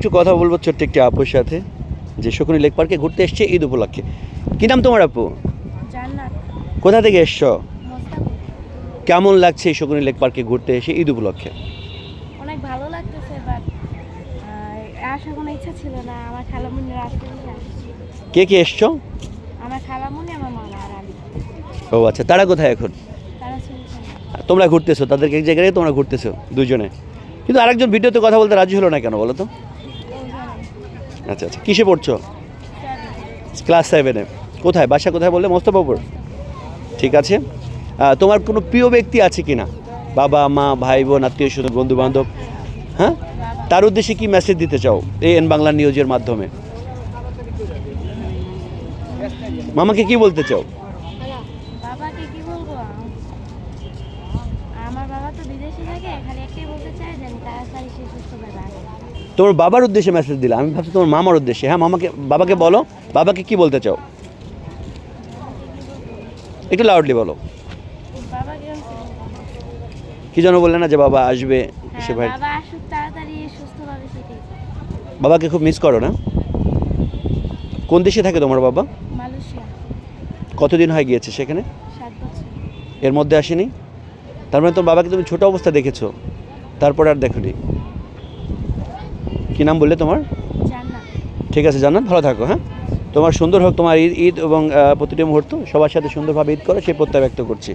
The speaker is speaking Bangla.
একটু কথা বলব ছোট্ট একটি আপুর সাথে যে শকুনি লেক পার্কে ঘুরতে এসছে ঈদ উপলক্ষে। কী নাম তোমার আপু? কোথা থেকে এসছো? কেমন লাগছে এই শকুনি লেক পার্কে ঘুরতে এসে ঈদ উপলক্ষে? অনেক ভালো লাগতেছে বাট আসার কোনো ইচ্ছা ছিল না। আমার খালামুনির আসতে কে কে এসছো? আমার খালামুনি আমার মামা আর আমি। ও আচ্ছা তারা কোথায় এখন? তোমরা ঘুরতেছো তাদেরকে এক জায়গায় তোমরা ঘুরতেছো দুজনে। কিন্তু আরেকজন ভিডিওতে কথা বলতে রাজি হলো না কেন বলো তো? আচ্ছা আচ্ছা। কিসে পড়ছো? ক্লাস সেভেনে। কোথায়? বাসা কোথায় বললে? মোস্তফাপুর। ঠিক আছে। তোমার কোনো প্রিয় ব্যক্তি আছে কি না বাবা, মা, ভাই, বোন, আত্মীয় স্বজন বন্ধু বান্ধব হ্যাঁ? তার উদ্দেশ্যে কি মেসেজ দিতে চাও এই এন বাংলা নিউজের মাধ্যমে? মামাকে কি বলতে চাও? আমার বাবা তো বিদেশে থাকে, খালি একটাই বলতে যে তাড়াতাড়ি সে আসে তোমার বাবার উদ্দেশ্যে মেসেজ দিলে আমি ভাবছি তোমার মামার উদ্দেশ্যে। হ্যাঁ মামাকে বাবাকে বলো বাবাকে কি বলতে চাও? একটু লাউডলি বলো। কি যেন বললে না যে বাবা আসবে সে ভাই। বাবাকে খুব মিস করো না? কোন দেশে থাকে তোমার বাবা? কতদিন হয়ে গিয়েছে সেখানে? এর মধ্যে আসেনি? তার মানে তোমার বাবাকে তুমি ছোট অবস্থা দেখেছ। তারপর আর দেখোনি। কি নাম বললে তোমার? ঠিক আছে জানান ভালো থাকো হ্যাঁ? তোমার সুন্দর হোক তোমার ঈদ ঈদ এবং প্রতিটি মুহূর্ত সবার সাথে সুন্দরভাবে ঈদ করো সেই প্রত্যয় ব্যক্ত করছি।